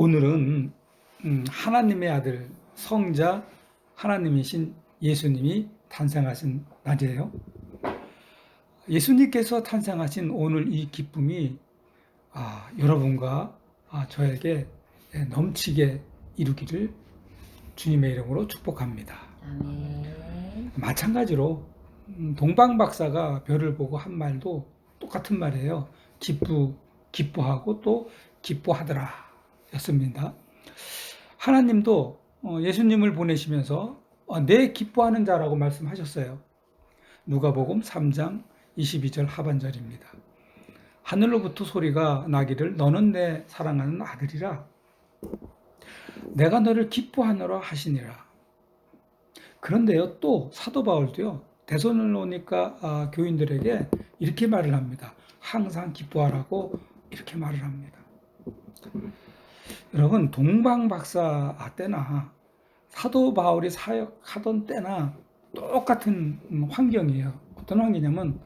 오늘은 음, 하나님의 아들 성자 하나님이신 예수님이 탄생하신 날이에요. 예수님께서 탄생하신 오늘 이 기쁨이 아, 여러분과 아, 저에게 넘치게 이루기를 주님의 이름으로 축복합니다. 아멘. 마찬가지로 음, 동방 박사가 별을 보고 한 말도 똑같은 말이에요. 기쁘 기뻐하고 또 기뻐하더라 였습니다. 하나님도 어, 예수님을 보내시면서 어, 내 기뻐하는 자라고 말씀하셨어요. 누가복음 3장 22절 하반절입니다. 하늘로부터 소리가 나기를 너는 내 사랑하는 아들이라 내가 너를 기뻐하노라 하시니라. 그런데요, 또 사도 바울도요, 대선을로니까 아, 교인들에게 이렇게 말을 합니다. 항상 기뻐하라고 이렇게 말을 합니다. 여러분, 동방 박사 때나 사도 바울이 사역하던 때나 똑같은 음, 환경이에요. 어떤 환경이냐면,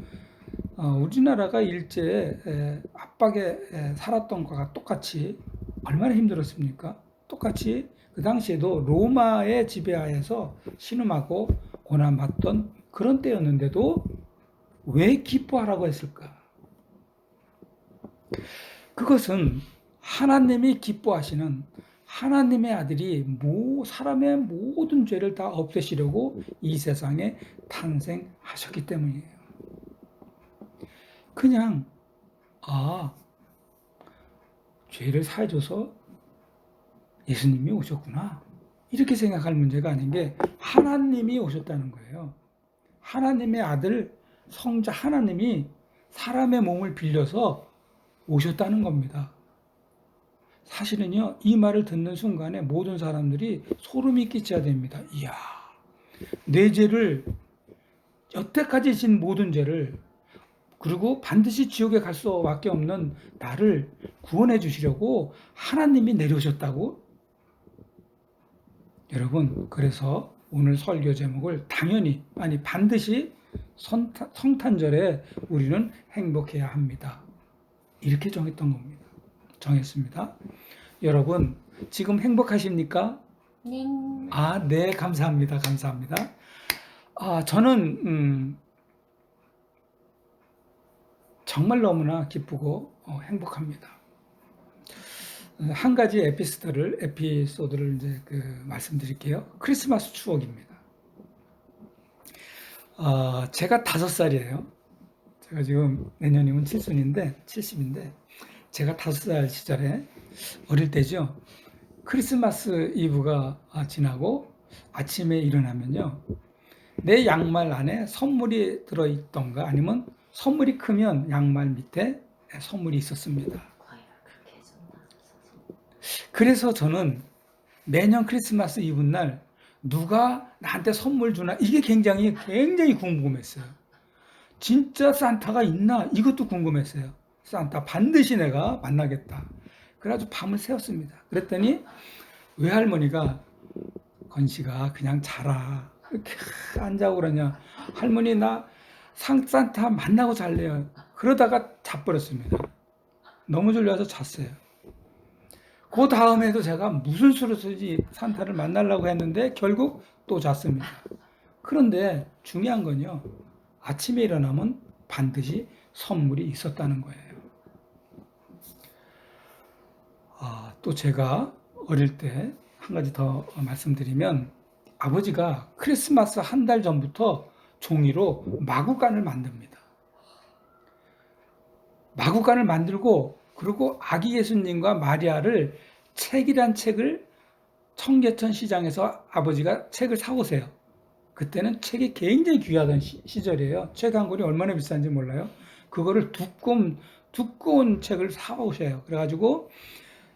어, 우리나라가 일제에 에, 압박에 에, 살았던 것과 똑같이 얼마나 힘들었습니까? 똑같이 그 당시에도 로마의 지배하에서 신음하고 고난받던 그런 때였는데도 왜 기뻐하라고 했을까? 그것은 하나님이 기뻐하시는 하나님의 아들이 모 사람의 모든 죄를 다 없애시려고 이 세상에 탄생하셨기 때문이에요. 그냥 아 죄를 사해줘서 예수님이 오셨구나 이렇게 생각할 문제가 아닌 게 하나님이 오셨다는 거예요. 하나님의 아들 성자 하나님이 사람의 몸을 빌려서 오셨다는 겁니다. 사실은요, 이 말을 듣는 순간에 모든 사람들이 소름이 끼쳐야 됩니다. 이야, 내 죄를, 여태까지 진 모든 죄를, 그리고 반드시 지옥에 갈 수밖에 없는 나를 구원해 주시려고 하나님이 내려오셨다고? 여러분, 그래서 오늘 설교 제목을 당연히, 아니, 반드시 성탄, 성탄절에 우리는 행복해야 합니다. 이렇게 정했던 겁니다. 정했습니다. 여러분, 지금 행복하십니까? 네. 아, 네, 감사합니다. 감사합니다. 아, 저는, 음, 정말 너무나 기쁘고 어, 행복합니다. 어, 한 가지 에피소드를, 에피소드를 이제 그 말씀드릴게요. 크리스마스 추억입니다. 어, 제가 다섯 살이에요. 제가 지금 내년이면 7순인데, 70인데, 제가 다섯 살 시절에 어릴 때죠. 크리스마스 이브가 지나고 아침에 일어나면요. 내 양말 안에 선물이 들어있던가 아니면 선물이 크면 양말 밑에 선물이 있었습니다. 그래서 저는 매년 크리스마스 이브 날 누가 나한테 선물 주나 이게 굉장히 굉장히 궁금했어요. 진짜 산타가 있나 이것도 궁금했어요. 산타 반드시 내가 만나겠다. 그래가지고 밤을 새웠습니다. 그랬더니 외할머니가 건씨가 그냥 자라 이렇게 앉아고 그러냐 할머니 나 상산타 만나고 잘래요. 그러다가 자버렸습니다. 너무 졸려서 잤어요. 그 다음에도 제가 무슨 수로 쓰지 산타를 만나려고 했는데 결국 또 잤습니다. 그런데 중요한 건요. 아침에 일어나면 반드시 선물이 있었다는 거예요. 아, 또 제가 어릴 때 한 가지 더 말씀드리면 아버지가 크리스마스 한 달 전부터 종이로 마구간을 만듭니다. 마구간을 만들고 그리고 아기 예수님과 마리아를 책이란 책을 청계천 시장에서 아버지가 책을 사오세요. 그때는 책이 굉장히 귀하던 시, 절이에요. 책 한 권이 얼마나 비싼지 몰라요. 그거를 두꺼운 두꺼운 책을 사오셔요. 그래가지고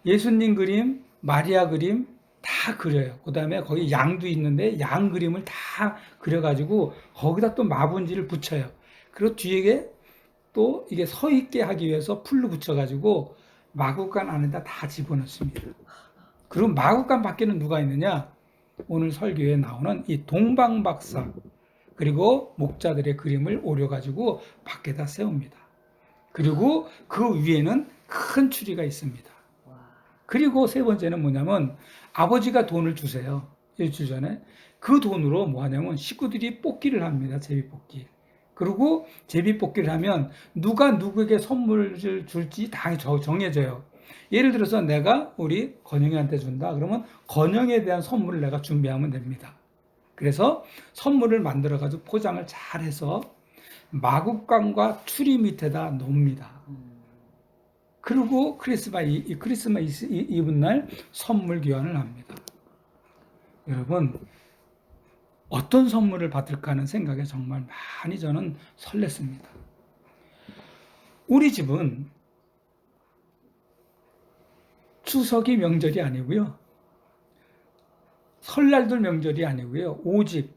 예수님 그림, 마리아 그림 다 그려요. 그 다음에 거기 양도 있는데 양 그림을 다 그려가지고 거기다 또 마분지를 붙여요. 그리고 뒤에 또 이게 서 있게 하기 위해서 풀로 붙여가지고 마구간 안에다 다 집어넣습니다. 그럼 마구간 밖에는 누가 있느냐? 오늘 설교에 나오는 이 동방박사 그리고 목자들의 그림을 오려가지고 밖에다 세웁니다. 그리고 그 위에는 큰 추리가 있습니다. 와. 그리고 세 번째는 뭐냐면 아버지가 돈을 주세요. 일주일 전에. 그 돈으로 뭐 하냐면 식구들이 뽑기를 합니다. 제비 뽑기. 그리고 제비 뽑기를 하면 누가 누구에게 선물을 줄지 다 정- 정해져요. 예를 들어서 내가 우리 건영이한테 준다. 그러면 건영에 대한 선물을 내가 준비하면 됩니다. 그래서 선물을 만들어 가지고 포장을 잘 해서 마국간과 추리 밑에다 놓습니다. 음. 그리고 크리스마 이, 이 크리스마스 이- 이브 날 선물 교환을 합니다. 여러분 어떤 선물을 받을까 하는 생각에 정말 많이 저는 설렜습니다. 우리 집은 추석이 명절이 아니고요. 설날도 명절이 아니고요. 오직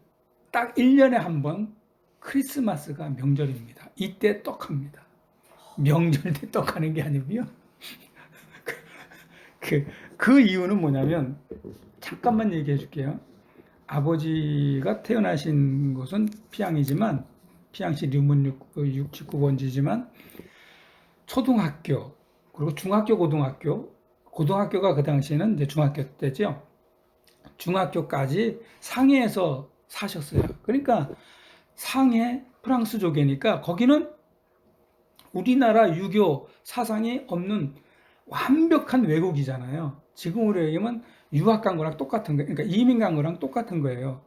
딱 1년에 한 번 크리스마스가 명절입니다. 이때 떡합니다. 명절 때 떡 하는 게 아니고요. 그, 그 이유는 뭐냐면 잠깐만 얘기해 줄게요. 아버지가 태어나신 곳은 피양이지만 피양시 류문 69번지지만 초등학교 그리고 중학교 고등학교 고등학교가 그 당시에는 이제 중학교 때죠. 중학교까지 상해에서 사셨어요. 그러니까 상해 프랑스족이니까 거기는 우리나라 유교 사상이 없는 완벽한 외국이잖아요. 지금으로 얘기하면 유학 간 거랑 똑같은 거예요. 그러니까 이민 간 거랑 똑같은 거예요.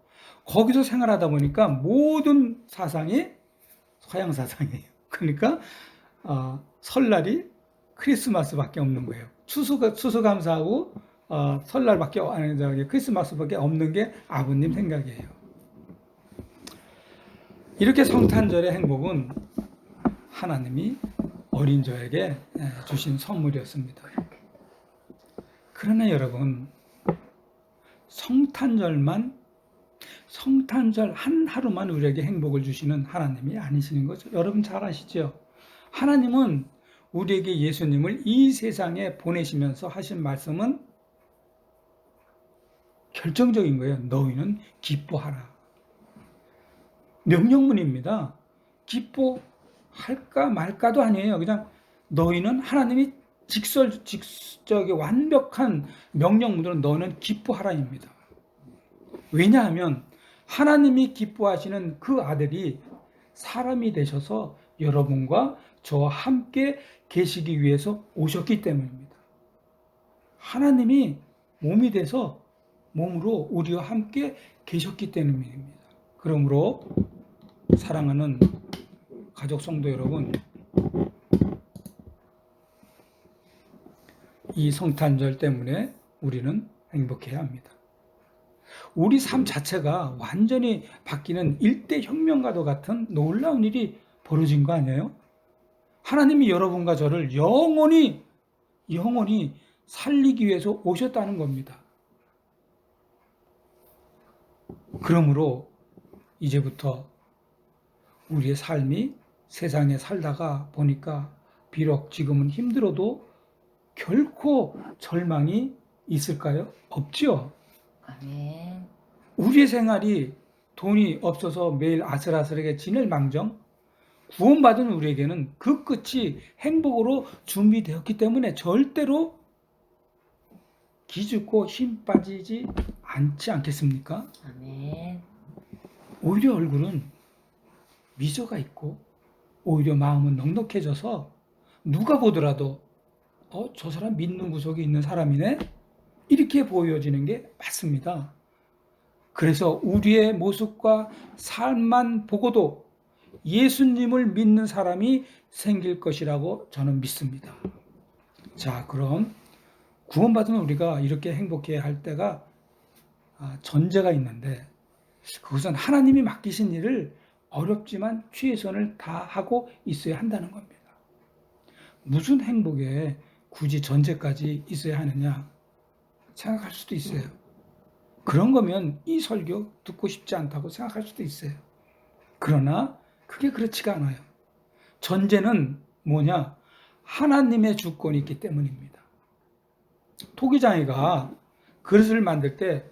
거기서 생활하다 보니까 모든 사상이 서양 사상이에요. 그러니까 어, 설날이 크리스마스밖에 없는 거예요. 추수 추수감사하고 어, 설날밖에 아니 저기 크리스마스밖에 없는 게 아버님 생각이에요. 이렇게 성탄절의 행복은 하나님이 어린 저에게 예, 주신 선물이었습니다. 그러나 여러분, 성탄절만, 성탄절 한 하루만 우리에게 행복을 주시는 하나님이 아니시는 거죠. 여러분 잘 아시죠? 하나님은 우리에게 예수님을 이 세상에 보내시면서 하신 말씀은 결정적인 거예요. 너희는 기뻐하라. 명령문입니다. 기뻐 할까 말까도 아니에요. 그냥 너희는 하나님이 직설 직접의 완벽한 명령문으로 너는 기뻐하라입니다. 왜냐하면 하나님이 기뻐하시는 그 아들이 사람이 되셔서 여러분과 저와 함께 계시기 위해서 오셨기 때문입니다. 하나님이 몸이 돼서 몸으로 우리와 함께 계셨기 때문입니다. 그러므로 사랑하는 가족 성도 여러분, 이 성탄절 때문에 우리는 행복해야 합니다. 우리 삶 자체가 완전히 바뀌는 일대 혁명과도 같은 놀라운 일이 벌어진 거 아니에요? 하나님이 여러분과 저를 영원히 영원히 살리기 위해서 오셨다는 겁니다. 그러므로 이제부터 우리의 삶이 세상에 살다가 보니까 비록 지금은 힘들어도 결코 절망이 있을까요? 없지요. 아멘. 우리의 생활이 돈이 없어서 매일 아슬아슬하게 지낼 망정 구원받은 우리에게는 그 끝이 행복으로 준비되었기 때문에 절대로 기죽고 힘 빠지지 않지 않겠습니까? 아멘. 오히려 얼굴은 미소가 있고 오히려 마음은 넉넉해져서 누가 보더라도 어, 저 사람 믿는 구석이 있는 사람이네? 이렇게 보여지는 게 맞습니다. 그래서 우리의 모습과 삶만 보고도 예수님을 믿는 사람이 생길 것이라고 저는 믿습니다. 자, 그럼 구원받은 우리가 이렇게 행복해야 할 때가 아, 전제가 있는데 그것은 하나님이 맡기신 일을 어렵지만 최선을 다하고 있어야 한다는 겁니다. 무슨 행복에 굳이 전제까지 있어야 하느냐 생각할 수도 있어요. 그런 거면 이 설교 듣고 싶지 않다고 생각할 수도 있어요. 그러나 그게 그렇지가 않아요. 전제는 뭐냐? 하나님의 주권이 있기 때문입니다. 토기장이가 그릇을 만들 때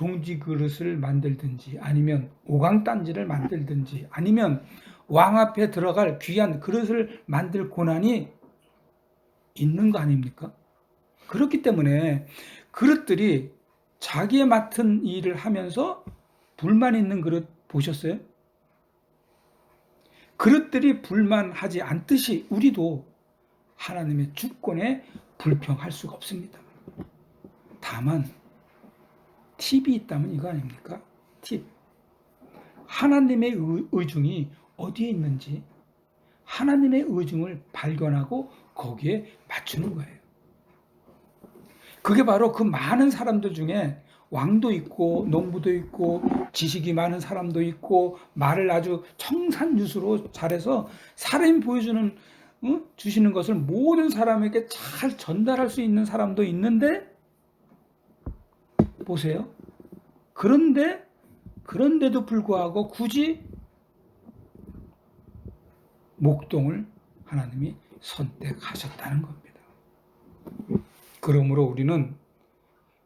종지 그릇을 만들든지 아니면 오강단지를 만들든지 아니면 왕 앞에 들어갈 귀한 그릇을 만들 고난이 있는 거 아닙니까? 그렇기 때문에 그릇들이 자기의 맡은 일을 하면서 불만 있는 그릇 보셨어요? 그릇들이 불만하지 않듯이 우리도 하나님의 주권에 불평할 수가 없습니다. 다만 팁이 있다면 이거 아닙니까? 팁. 하나님의 의- 의중이 어디에 있는지 하나님의 의중을 발견하고 거기에 맞추는 거예요. 그게 바로 그 많은 사람들 중에 왕도 있고 농부도 있고 지식이 많은 사람도 있고 말을 아주 청산유수로 잘해서 사람이 보여주는 어? 주시는 것을 모든 사람에게 잘 전달할 수 있는 사람도 있는데 보세요. 그런데 그런데도 불구하고 굳이 목동을 하나님이 선택하셨다는 겁니다. 그러므로 우리는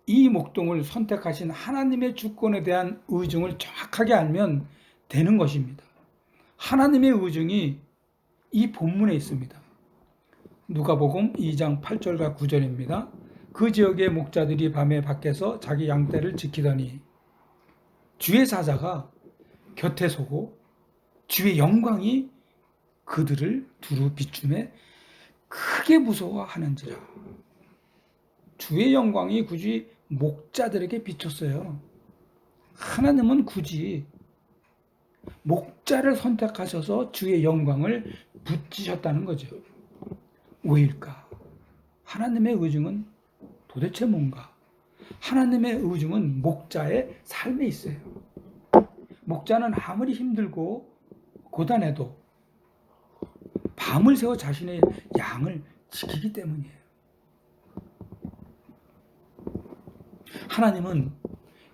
이 목동을 선택하신 하나님의 주권에 대한 의중을 정확하게 알면 되는 것입니다. 하나님의 의중이 이 본문에 있습니다. 누가복음 2장 8절과 9절입니다. 그 지역의 목자들이 밤에 밖에서 자기 양떼를 지키더니 주의 사자가 곁에 서고 주의 영광이 그들을 두루 비춤에 크게 무서워하는지라. 주의 영광이 굳이 목자들에게 비쳤어요. 하나님은 굳이 목자를 선택하셔서 주의 영광을 붙이셨다는 거죠. 왜일까? 하나님의 의중은 도대체 뭔가? 하나님의 의중은 목자의 삶에 있어요. 목자는 아무리 힘들고 고단해도 밤을 새워 자신의 양을 지키기 때문이에요. 하나님은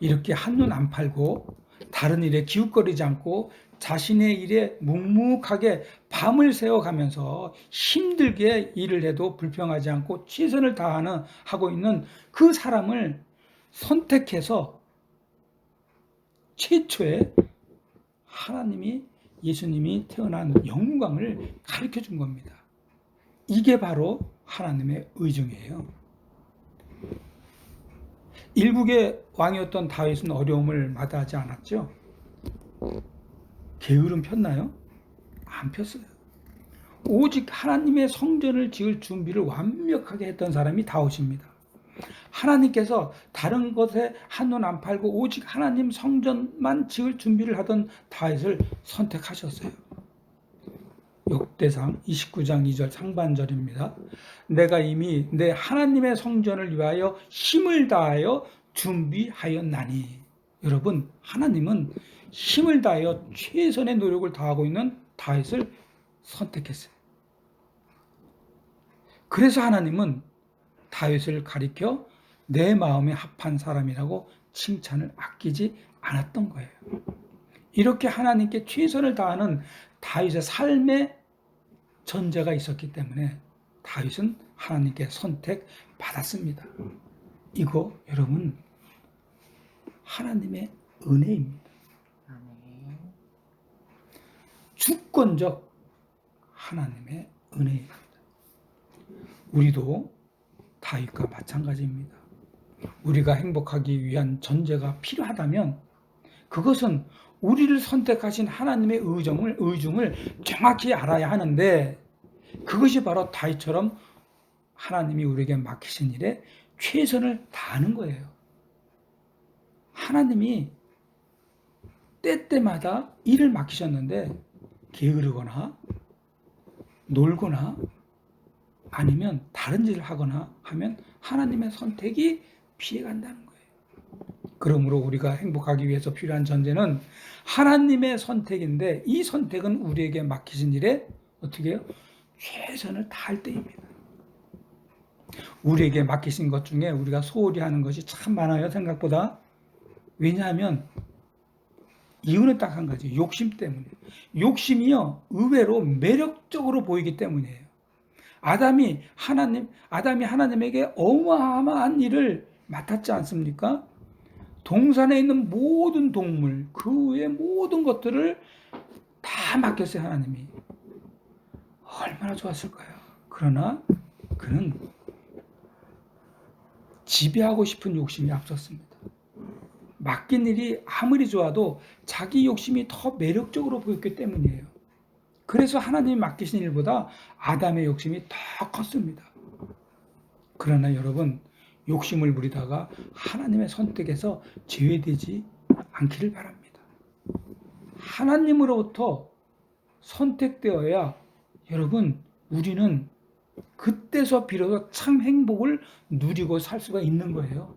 이렇게 한눈 안 팔고 다른 일에 기웃거리지 않고 자신의 일에 묵묵하게 밤을 새워가면서 힘들게 일을 해도 불평하지 않고 최선을 다하는 하고 있는 그 사람을 선택해서 최초의 하나님이 예수님이 태어난 영광을 가르쳐 준 겁니다. 이게 바로 하나님의 의중이에요. 일국의 왕이었던 다윗은 어려움을 마다하지 않았죠. 게으름 폈나요? 안 폈어요. 오직 하나님의 성전을 지을 준비를 완벽하게 했던 사람이 다윗입니다. 하나님께서 다른 것에 한눈 안 팔고 오직 하나님 성전만 지을 준비를 하던 다윗을 선택하셨어요. 역대상 29장 2절 상반절입니다. 내가 이미 내 하나님의 성전을 위하여 힘을 다하여 준비하였나니. 여러분, 하나님은 힘을 다하여 최선의 노력을 다하고 있는 다윗을 선택했어요. 그래서 하나님은 다윗을 가리켜 내 마음에 합한 사람이라고 칭찬을 아끼지 않았던 거예요. 이렇게 하나님께 최선을 다하는 다윗의 삶의 전제가 있었기 때문에 다윗은 하나님께 선택받았습니다. 이거 여러분 하나님의 은혜입니다. 주권적 하나님의 은혜입니다. 우리도 다윗과 마찬가지입니다. 우리가 행복하기 위한 전제가 필요하다면 그것은 우리를 선택하신 하나님의 의정을 의중을 정확히 알아야 하는데 그것이 바로 다윗처럼 하나님이 우리에게 맡기신 일에 최선을 다하는 거예요. 하나님이 때때마다 일을 맡기셨는데 게으르거나 놀거나 아니면 다른 일을 하거나 하면 하나님의 선택이 피해간다는 거예요. 그러므로 우리가 행복하기 위해서 필요한 전제는 하나님의 선택인데 이 선택은 우리에게 맡기신 일에 어떻게 해요? 최선을 다할 때입니다. 우리에게 맡기신 것 중에 우리가 소홀히 하는 것이 참 많아요, 생각보다. 왜냐하면 이유는 딱 한 가지. 욕심 때문에. 욕심이요, 의외로 매력적으로 보이기 때문이에요. 아담이 하나님, 아담이 하나님에게 어마어마한 일을 맡았지 않습니까? 동산에 있는 모든 동물, 그 외의 모든 것들을 다 맡겼어요, 하나님이. 얼마나 좋았을까요? 그러나 그는 지배하고 싶은 욕심이 앞섰습니다. 맡긴 일이 아무리 좋아도 자기 욕심이 더 매력적으로 보였기 때문이에요. 그래서 하나님이 맡기신 일보다 아담의 욕심이 더 컸습니다. 그러나 여러분, 욕심을 부리다가 하나님의 선택에서 제외되지 않기를 바랍니다. 하나님으로부터 선택되어야 여러분, 우리는 그때서 비로소 참 행복을 누리고 살 수가 있는 거예요.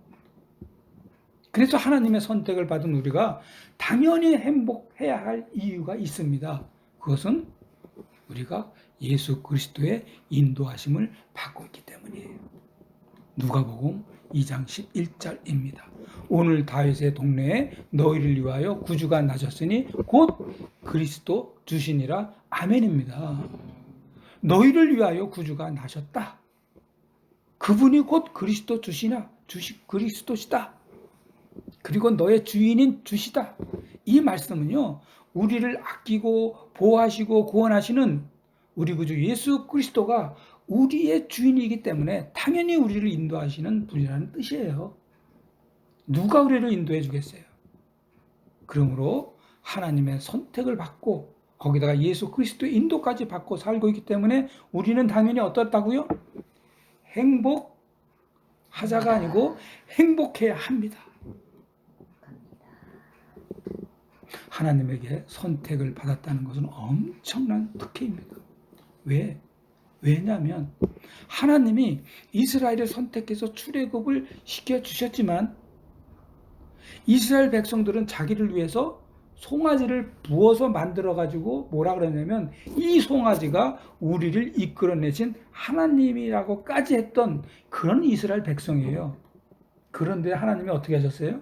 그래서 하나님의 선택을 받은 우리가 당연히 행복해야 할 이유가 있습니다. 그것은 우리가 예수 그리스도의 인도하심을 받고 있기 때문이에요. 누가복음 2장 11절입니다. 오늘 다윗의 동네에 너희를 위하여 구주가 나셨으니 곧 그리스도 주시니라 아멘입니다. 너희를 위하여 구주가 나셨다. 그분이 곧 그리스도 주시나 주시 그리스도시다. 그리고 너의 주인인 주시다. 이 말씀은요. 우리를 아끼고 보호하시고 구원하시는 우리 구주 예수 그리스도가 우리의 주인이기 때문에 당연히 우리를 인도하시는 분이라는 뜻이에요. 누가 우리를 인도해 주겠어요? 그러므로 하나님의 선택을 받고 거기다가 예수 그리스도의 인도까지 받고 살고 있기 때문에 우리는 당연히 어떻다고요? 행복하자가 아니고 행복해야 합니다. 하나님에게 선택을 받았다는 것은 엄청난 특혜입니다. 왜? 왜냐하면 하나님이 이스라엘을 선택해서 출애굽을 시켜 주셨지만 이스라엘 백성들은 자기를 위해서 송아지를 부어서 만들어 가지고 뭐라 그러냐면 이 송아지가 우리를 이끌어내신 하나님이라고까지 했던 그런 이스라엘 백성이에요. 그런데 하나님이 어떻게 하셨어요?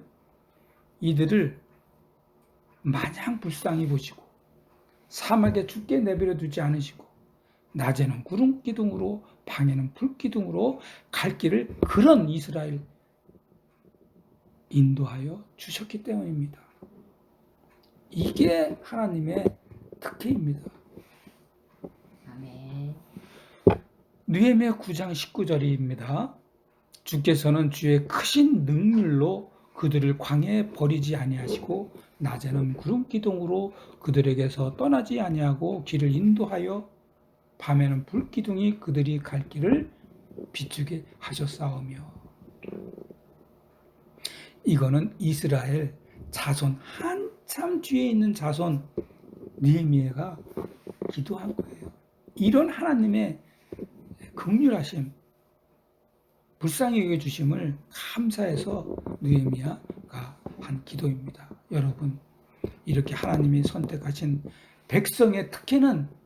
이들을 마냥 불쌍히 보시고 사막에 죽게 내버려 두지 않으시고 낮에는 구름 기둥으로 밤에는 불 기둥으로 갈 길을 그런 이스라엘 인도하여 주셨기 때문입니다. 이게 하나님의 특혜입니다. 아멘. 느헤미야 9장 19절입니다. 주께서는 주의 크신 능률로 그들을 광야에 버리지 아니하시고 낮에는 구름 기둥으로 그들에게서 떠나지 아니하고 길을 인도하여 밤에는 불 기둥이 그들이 갈 길을 비추게 하셨사오며 이거는 이스라엘 자손 한참 뒤에 있는 자손 느헤미야가 기도한 거예요. 이런 하나님의 긍휼하심 불쌍히 여겨 주심을 감사해서 느헤미야가 한 기도입니다. 여러분 이렇게 하나님이 선택하신 백성의 특혜는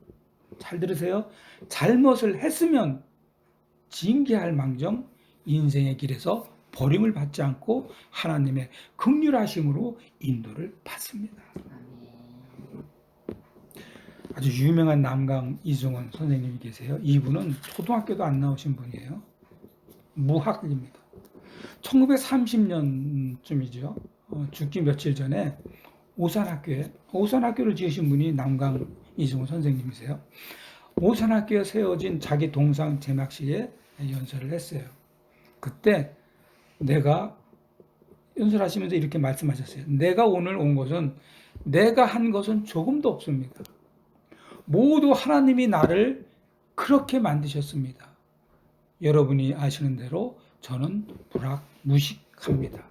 잘 들으세요. 잘못을 했으면 징계할 망정 인생의 길에서 버림을 받지 않고 하나님의 긍휼하심으로 인도를 받습니다. 아주 유명한 남강 이승원 선생님이 계세요. 이분은 초등학교도 안 나오신 분이에요. 무학입니다. 1930년쯤이죠. 어, 죽기 며칠 전에 오산학교에 오산학교를 지으신 분이 남강 이승원 선생님이세요. 오산학교에 세워진 자기 동상 제막식에 연설을 했어요. 그때 내가 연설하시면서 이렇게 말씀하셨어요. 내가 오늘 온 것은 내가 한 것은 조금도 없습니다. 모두 하나님이 나를 그렇게 만드셨습니다. 여러분이 아시는 대로 저는 불학무식합니다.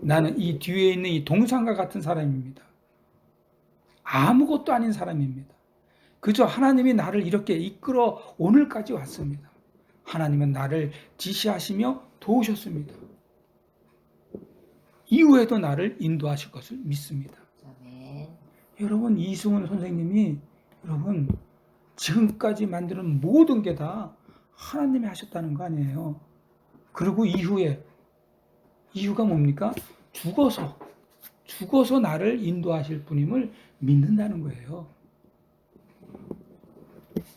나는 이 뒤에 있는 이 동상과 같은 사람입니다. 아무것도 아닌 사람입니다. 그저 하나님이 나를 이렇게 이끌어 오늘까지 왔습니다. 하나님은 나를 지시하시며 도우셨습니다. 이후에도 나를 인도하실 것을 믿습니다. 아멘. 여러분 이승훈 선생님이 여러분 지금까지 만드는 모든 게 다 하나님이 하셨다는 거 아니에요. 그리고 이후에 이유가 뭡니까? 죽어서 죽어서 나를 인도하실 분임을 믿는다는 거예요.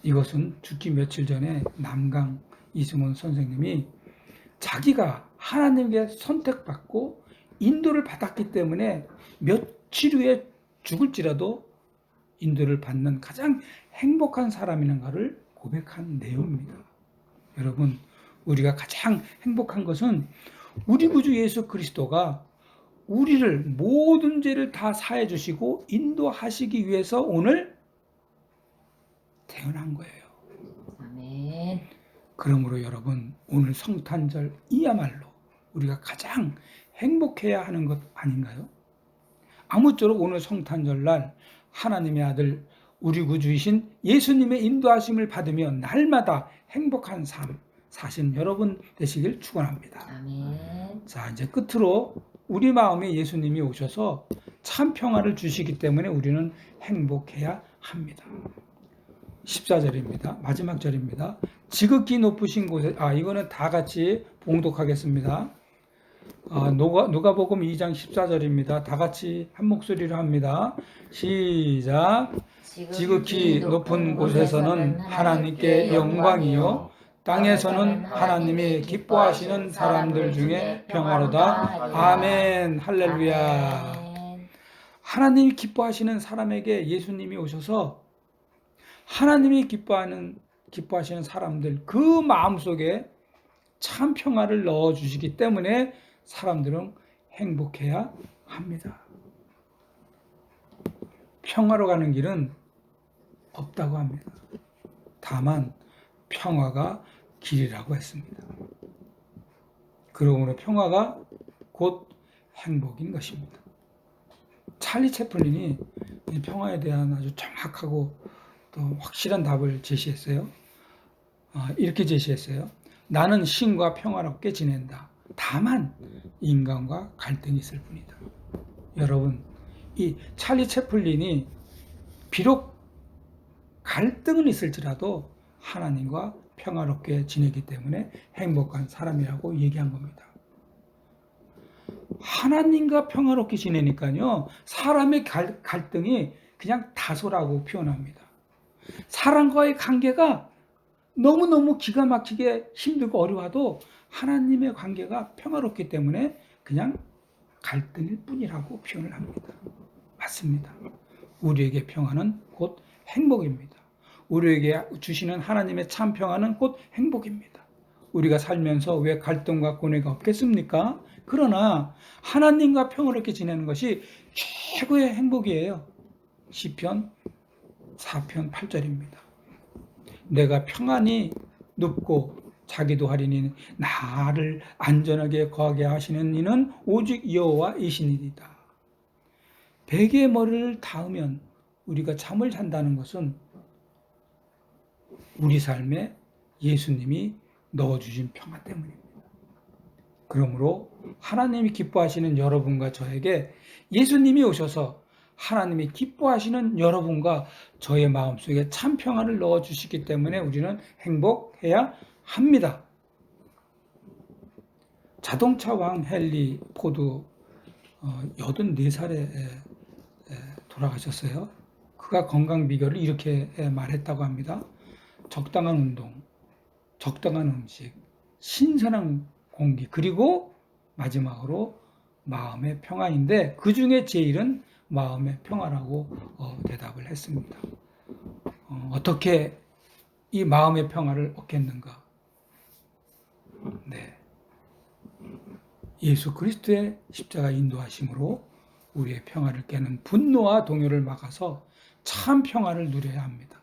이것은 죽기 며칠 전에 남강 이승훈 선생님이 자기가 하나님께 선택받고 인도를 받았기 때문에 며칠 후에 죽을지라도 인도를 받는 가장 행복한 사람이라는 고백한 내용입니다. 여러분, 우리가 가장 행복한 것은 우리 구주 예수 그리스도가 우리를 모든 죄를 다 사해 주시고 인도하시기 위해서 오늘 태어난 거예요. 아멘. 그러므로 여러분 오늘 성탄절 이야말로 우리가 가장 행복해야 하는 것 아닌가요? 아무쪼록 오늘 성탄절날 하나님의 아들 우리 구주이신 예수님의 인도하심을 받으며 날마다 행복한 삶 사신 여러분 되시길 축원합니다. 아멘. 자 이제 끝으로 우리 마음에 예수님이 오셔서 참 평화를 주시기 때문에 우리는 행복해야 합니다. 14절입니다. 마지막 절입니다. 지극히 높으신 곳에 아 이거는 다 같이 봉독하겠습니다. 아, 누가 누가복음 2장 14절입니다. 다 같이 한 목소리로 합니다. 시작. 지극히 높은 곳에서는 하나님께 영광이요 땅에서는 하나님이 기뻐하시는 사람들 중에 평화로다. 아멘. 할렐루야. 하나님이 기뻐하시는 사람에게 예수님이 오셔서 하나님이 기뻐하는 기뻐하시는 사람들 그 마음속에 참 평화를 넣어 주시기 때문에 사람들은 행복해야 합니다. 평화로 가는 길은 없다고 합니다. 다만 평화가 길이라고 했습니다. 그러므로 평화가 곧 행복인 것입니다. 찰리 채플린이 이 평화에 대한 아주 정확하고 또 확실한 답을 제시했어요. 아, 이렇게 제시했어요. 나는 신과 평화롭게 지낸다. 다만 인간과 갈등이 있을 뿐이다. 여러분, 이 찰리 채플린이 비록 갈등은 있을지라도 하나님과 평화롭게 지내기 때문에 행복한 사람이라고 얘기한 겁니다. 하나님과 평화롭게 지내니까요, 사람의 갈, 갈등이 그냥 다소라고 표현합니다. 사람과의 관계가 너무너무 기가 막히게 힘들고 어려워도 하나님의 관계가 평화롭기 때문에 그냥 갈등일 뿐이라고 표현을 합니다. 맞습니다. 우리에게 평화는 곧 행복입니다. 우리에게 주시는 하나님의 참 평화는 곧 행복입니다. 우리가 살면서 왜 갈등과 고뇌가 없겠습니까? 그러나 하나님과 평화롭게 지내는 것이 최고의 행복이에요. 시편 4편 8절입니다. 내가 평안히 눕고 자기도 하리니 나를 안전하게 거하게 하시는 이는 오직 여호와이시니이다. 베개의 머리를 닿으면 우리가 잠을 잔다는 것은 우리 삶에 예수님이 넣어주신 평화 때문입니다. 그러므로 하나님이 기뻐하시는 여러분과 저에게 예수님이 오셔서 하나님이 기뻐하시는 여러분과 저의 마음속에 참 평안을 넣어주시기 때문에 우리는 행복해야 합니다. 자동차 왕 헨리 포드 84살에 돌아가셨어요. 그가 건강 비결을 이렇게 말했다고 합니다. 적당한 운동, 적당한 음식, 신선한 공기, 그리고 마지막으로 마음의 평화인데 그 중에 제일은 마음의 평화라고 어, 대답을 했습니다. 어, 떻게 이 마음의 평화를 얻겠는가? 네. 예수 그리스도의 십자가 인도하심으로 우리의 평화를 깨는 분노와 동요를 막아서 참 평화를 누려야 합니다.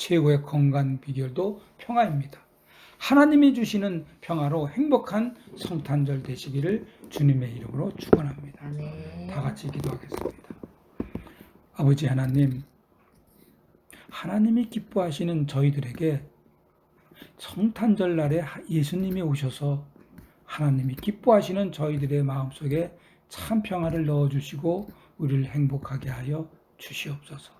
최고의 건강 비결도 평화입니다. 하나님이 주시는 평화로 행복한 성탄절 되시기를 주님의 이름으로 축원합니다. 다 같이 기도하겠습니다. 아버지 하나님, 하나님이 기뻐하시는 저희들에게 성탄절 날에 예수님이 오셔서 하나님이 기뻐하시는 저희들의 마음속에 참 평화를 넣어 주시고 우리를 행복하게 하여 주시옵소서.